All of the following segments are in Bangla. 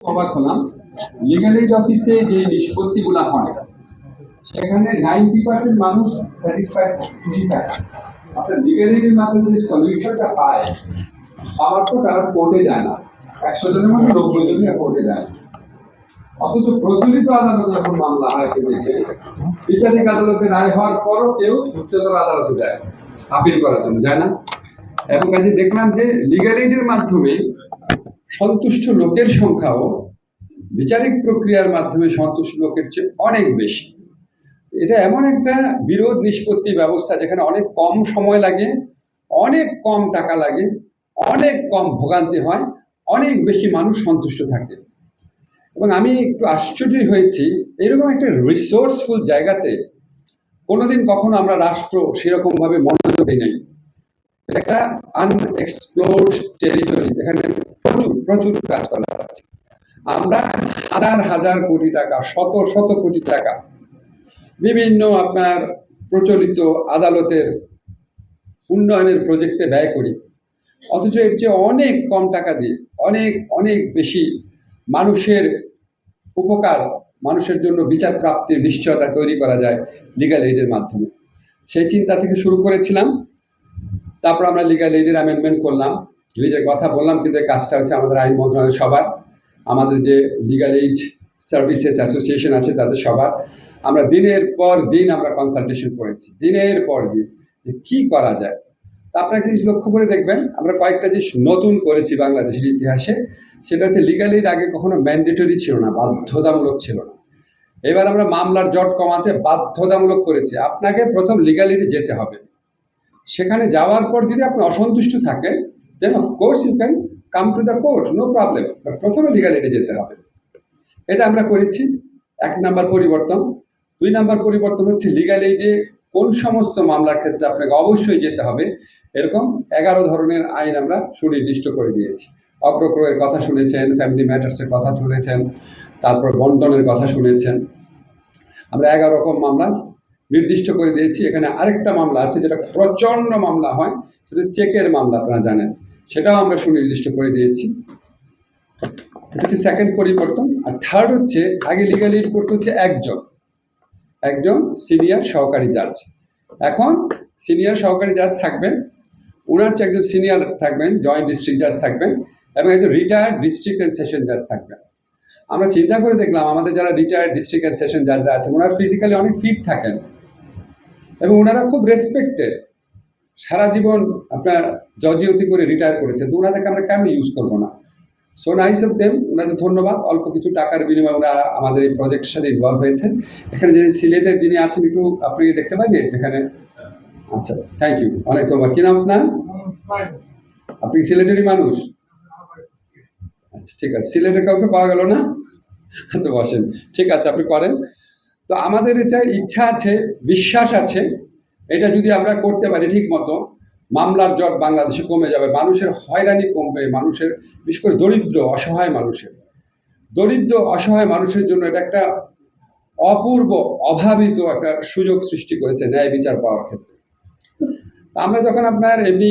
অবাক হলাম। লিগাল এইড অফিসে যে হয়, সেখানে নাইনটি পার্সেন্ট মানুষ স্যাটিসফাইড খুশি থাকে। আপনার লিগাল এইডের মাধ্যমে যে সলিউশনটা পায় পাওয়ার পর তারা কোর্টে যায় না। একশো জনের মধ্যে নব্বই কোর্টে যায়। অথচ প্রচলিত আদালতে যখন মামলা হয় কেঁদেছে বিচারিক আদালতে রায় হওয়ার পরও কেউ উচ্চতর আদালতে যায় আপিল করার জন্য যায় না। এবং কাজে দেখলাম যে লিগাল এইডের মাধ্যমে সন্তুষ্ট লোকের সংখ্যাও বিচারিক প্রক্রিয়ার মাধ্যমে সন্তুষ্ট লোকের চেয়ে অনেক বেশি। এটা এমন একটা বিরোধ নিষ্পত্তি ব্যবস্থা যেখানে অনেক কম সময় লাগে, অনেক কম টাকা লাগে, অনেক কম ভোগান্তি হয়, অনেক বেশি মানুষ সন্তুষ্ট থাকে। এবং আমি একটু আশ্চর্য হয়েছি, এরকম একটা রিসোর্সফুল জায়গাতে কোনোদিন কখনো আমরা রাষ্ট্র সেরকমভাবে মনোযোগ দিই নাই। এটা একটা আনএক্সপ্লোর্ড টেরিটরি যেখানে প্রচুর প্রচুর কাজ করা আছে। আমরা হাজার হাজার কোটি টাকা, শত শত কোটি টাকা বিভিন্ন আপনার প্রচলিত আদালতের উন্নয়নের প্রজেক্টে ব্যয় করি। অথচ এর চেয়ে অনেক কম টাকা দিয়ে, অনেক অনেক বেশি মানুষের উপকার, মানুষের জন্য বিচার প্রাপ্তির নিশ্চয়তা তৈরি করা যায় লিগাল এইডের মাধ্যমে। সেই চিন্তা থেকে শুরু করেছিলাম। তারপর আমরা লিগাল এইডের অ্যামেন্ডমেন্ট করলাম। লিজের কথা বললাম, কিন্তু কাজটা হচ্ছে আমাদের আইন মন্ত্রণালয় সবার, আমাদের যে লিগাল এইড সার্ভিসেস অ্যাসোসিয়েশন আছে তাদের সবার। আমরা দিনের পর দিন আমরা কনসালটেশন করেছি, দিনের পর দিন যে কী করা যায়। তা আপনারা একটা জিনিস লক্ষ্য করে দেখবেন, আমরা কয়েকটা জিনিস নতুন করেছি বাংলাদেশের ইতিহাসে, সেটা হচ্ছে লিগাল এইড আগে কখনো ম্যান্ডেটরি ছিল না, বাধ্যতামূলক ছিল না। এবার আমরা মামলার জট কমাতে বাধ্যতামূলক করেছি, আপনাকে প্রথম লিগাল এইডে যেতে হবে। সেখানে যাওয়ার পর যদি আপনি অসন্তুষ্ট থাকেন then of course you can come to the court no problem but প্রথমে লিগাল এইডে যেতে হবে। এটা আমরা করেছি। এক নাম্বার পরিবর্তন। দুই নাম্বার পরিবর্তন হচ্ছে লিগাল এইডে কোন সমস্ত মামলার ক্ষেত্রে আপনাকে অবশ্যই যেতে হবে। এরকম এগারো ধরনের আইন আমরা সুনির্দিষ্ট করে দিয়েছি। অগ্রক্রয়ের কথা শুনেছেন ফ্যামিলি ম্যাটার্সের কথা শুনেছেন, তারপর বন্টনের কথা শুনেছেন। আমরা এগারো রকম মামলা নির্দিষ্ট করে দিয়েছি। এখানে আরেকটা মামলা আছে যেটা প্রচণ্ড মামলা হয়, সেটা চেকের মামলা, আপনারা জানেন। সেটাও আমরা সুনির্দিষ্ট করে দিয়েছি। এটা হচ্ছে সেকেন্ড পরিবর্তন। আর থার্ড হচ্ছে, আগে লিগাল করতে হচ্ছে একজন। একজন সিনিয়র সহকারী জাজ এখন সিনিয়র সহকারী জাজ থাকবেন। ওনার চেয়ে একজন সিনিয়র থাকবেন জয়েন্ট ডিস্ট্রিক্ট জাজ থাকবেন এবং একজন রিটায়ার্ড ডিস্ট্রিক্ট অ্যান্ড সেশন জাজ থাকবেন। আমরা চিন্তা করে দেখলাম, আমাদের যারা রিটায়ার্ড ডিস্ট্রিক্ট অ্যান্ড সেশন জাজরা আছে ওনারা ফিজিক্যালি অনেক ফিট থাকেন। এবং ওনারা খুব রেসপেক্টেড সারা জীবন আপনার জজিয়তি করে রিটায়ার করেছেন তো ওনাদেরকে আমরা কেন ইউজ করব না? সো নাইস অফ দেম ওনাদের ধন্যবাদ, অল্প কিছু টাকার বিনিময়ে ওনারা আমাদের এই প্রজেক্টের সাথে ইনভলভ হয়েছেন। এখানে যে সিলেটের যিনি আছেন, একটু আপনি দেখতে পাবেন এখানে? আচ্ছা থ্যাংক ইউ অনেক ধন্যবাদ কি নাম আপনার? আপনি সিলেটেরই মানুষ? আচ্ছা ঠিক আছে, সিলেটের কাউকে পাওয়া গেল না? আচ্ছা বসেন, ঠিক আছে, আপনি করেন তো আমাদের এটা ইচ্ছা আছে, বিশ্বাস আছে এটা যদি আমরা করতে পারি ঠিক মতো, মামলার জট বাংলাদেশে কমে যাবে, মানুষের হয়রানি কমবে, মানুষের, বিশেষ করে দরিদ্র, অসহায় মানুষের। দরিদ্র, অসহায় মানুষের জন্য এটা একটা অপূর্ব, অভাবিত একটা সুযোগ সৃষ্টি করেছে ন্যায় বিচার পাওয়ার ক্ষেত্রে। আমরা যখন আপনার এমনি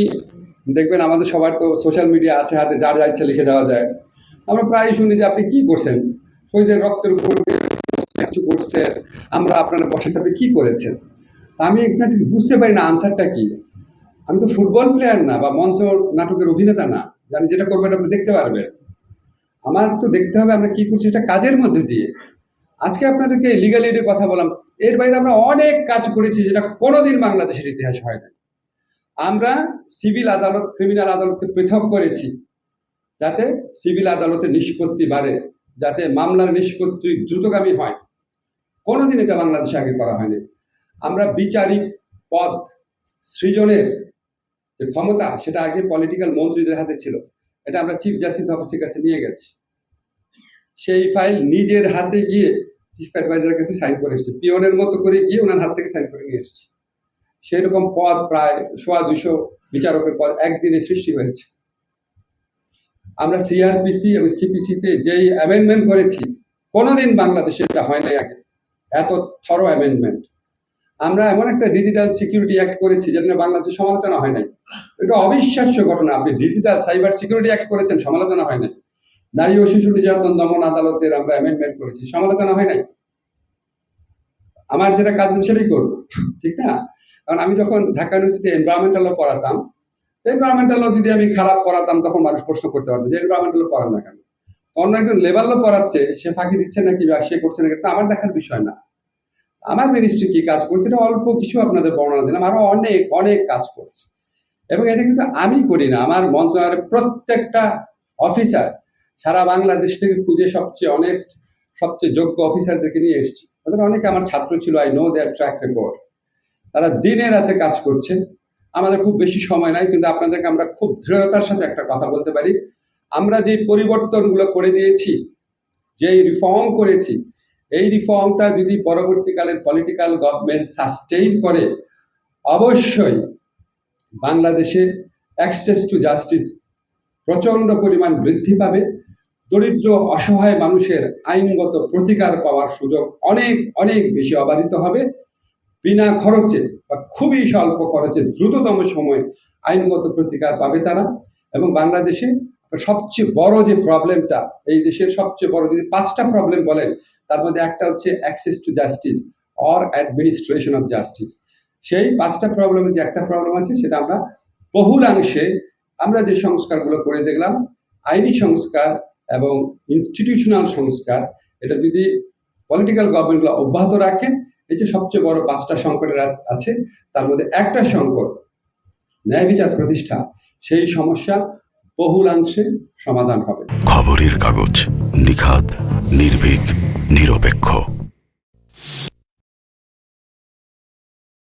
দেখবেন আমাদের সবার তো সোশ্যাল মিডিয়া আছে, হাতে যার যা ইচ্ছা লিখে দেওয়া যায়। আমরা প্রায় শুনি যে আপনি কি করছেন? শহীদের রক্তের উপর কিছু করছেন? আমরা আপনার বসে আপনি কি করেছেন? আমি একটা ঠিক বুঝতে পারি না আনসারটা কি। আমি তো ফুটবল প্লেয়ার না বা মঞ্চ নাটকের অভিনেতা না। আমি যেটা করব এটা আপনি দেখতে পারবেন। আমার তো দেখতে হবে আমরা কি করছি এটা কাজের মধ্যে দিয়ে। আজকে আপনাদেরকে লিগাল কথা বললাম। এর বাইরে আমরা অনেক কাজ করেছি যেটা কোনোদিন বাংলাদেশের ইতিহাস হয় না। আমরা সিভিল আদালত ক্রিমিনাল আদালতকে পৃথক করেছি। যাতে সিভিল আদালতের নিষ্পত্তি বাড়ে, যাতে মামলার নিষ্পত্তি দ্রুতগামী হয়। কোনোদিন এটা বাংলাদেশে আগে করা হয়নি। আমরা বিচারিক পদ, সৃজনের যে ক্ষমতা, সেটা আগে পলিটিক্যাল মন্ত্রীদের হাতে ছিল। এটা আমরা চিফ জাস্টিস অফিসের কাছে নিয়ে গেছি। সেই ফাইল নিজের হাতে গিয়ে চিফ অ্যাডভাইজারের কাছে সাইন করে এসেছি। পিওনের মতো করে গিয়ে ওনার হাত থেকে সাইন করে নিয়ে এসেছি। সেই রকম পদ প্রায় সোয়া দুশো বিচারকের পদ একদিনে সৃষ্টি হয়েছে। আমরা সিআরপিসি এবং সিপিসিতে যেই অ্যামেন্ডমেন্ট করেছি, কোনোদিন বাংলাদেশে এটা হয় নাই আগে। এত থরো অ্যামেন্ডমেন্ট আমরা এমন একটা ডিজিটাল সিকিউরিটি অ্যাক্ট করেছি যেটা বাংলাদেশে সমালোচনা হয় নাই। এটা অবিশ্বাস্য ঘটনা। আপনি ডিজিটাল সাইবার সিকিউরিটি অ্যাক্ট করেছেন, সমালোচনা হয় নাই। নারী ও শিশু নির্যাতন, দমন আদালতের আমরা অ্যামেন্ডমেন্ট করেছি, সমালোচনা হয় নাই। আমার যেটা কাজ সেটাই করব ঠিক না? কারণ আমি যখন ঢাকা ইউনিভার্সিটি এনভায়রনমেন্টাল পড়াতাম এনভায়রনমেন্টাল যদি আমি খারাপ পড়াতাম, তখন মানুষ প্রশ্ন করতে পারতো যে এনভায়রনমেন্টাল পড়ান না কেন? অন্য একজন লেভেলও পড়াচ্ছে, সে ফাঁকি দিচ্ছে নাকি বা সে করছে নাকি আমার দেখার বিষয় না। আমার মিনিস্ট্রি কি কাজ করছে, এটা অল্প কিছু আপনাদের বর্ণনা দিলাম, আরও অনেক অনেক কাজ করছে। এবং এটা কিন্তু আমি করি না, আমার মন্ত্রণালয়ের প্রত্যেকটা অফিসার সারা বাংলাদেশ থেকে খুঁজে সবচেয়ে অনেস্ট সবচেয়ে যোগ্য অফিসারদেরকে নিয়ে এসেছি। তাদের অনেকে আমার ছাত্র ছিল I know their track record তারা দিনে রাতে কাজ করছে, আমাদের খুব বেশি সময় নাই, কিন্তু আপনাদেরকে আমরা খুব দৃঢ়তার সাথে একটা কথা বলতে পারি। আমরা যে পরিবর্তনগুলো করে দিয়েছি, যেই রিফর্ম করেছি এই রিফর্মটা যদি পরবর্তীকালের পলিটিক্যাল গভর্নমেন্ট সাস্টেইন করে, অবশ্যই বাংলাদেশে অ্যাক্সেস টু জাস্টিস প্রচণ্ড পরিমাণ বৃদ্ধি পাবে। দরিদ্র, অসহায় মানুষের আইনগত প্রতিকার পাওয়ার সুযোগ অনেক অনেক বেশি অবাধিত হবে। বিনা খরচে বা খুবই স্বল্প খরচে দ্রুততম সময়ে আইনগত প্রতিকার পাবে তারা। এবং বাংলাদেশে সবচেয়ে বড় যে প্রবলেমটা এই দেশের সবচেয়ে বড় যদি পাঁচটা প্রবলেম বলেন তার মধ্যে একটা হচ্ছে access to justice or administration of justice সেই পাঁচটা প্রবলেমের যে একটা প্রবলেম আছে, সেটা আমরা বহুলাংশে আমরা যে সংস্কারগুলো করে দেখলাম, আইনি সংস্কার এবং ইনস্টিটিউশনাল সংস্কার, এটা যদি পলিটিক্যাল গভর্নমেন্টগুলো অব্যাহত রাখে এই যে সবচেয়ে বড় পাঁচটা সংকটের আছে, তার মধ্যে একটা সংকট, ন্যায় বিচার প্রতিষ্ঠা, সেই সমস্যা বহুলাংশে সমাধান হবে। খবরের কাগজ নিখাত নির্ভীক। নিরপেক্ষ।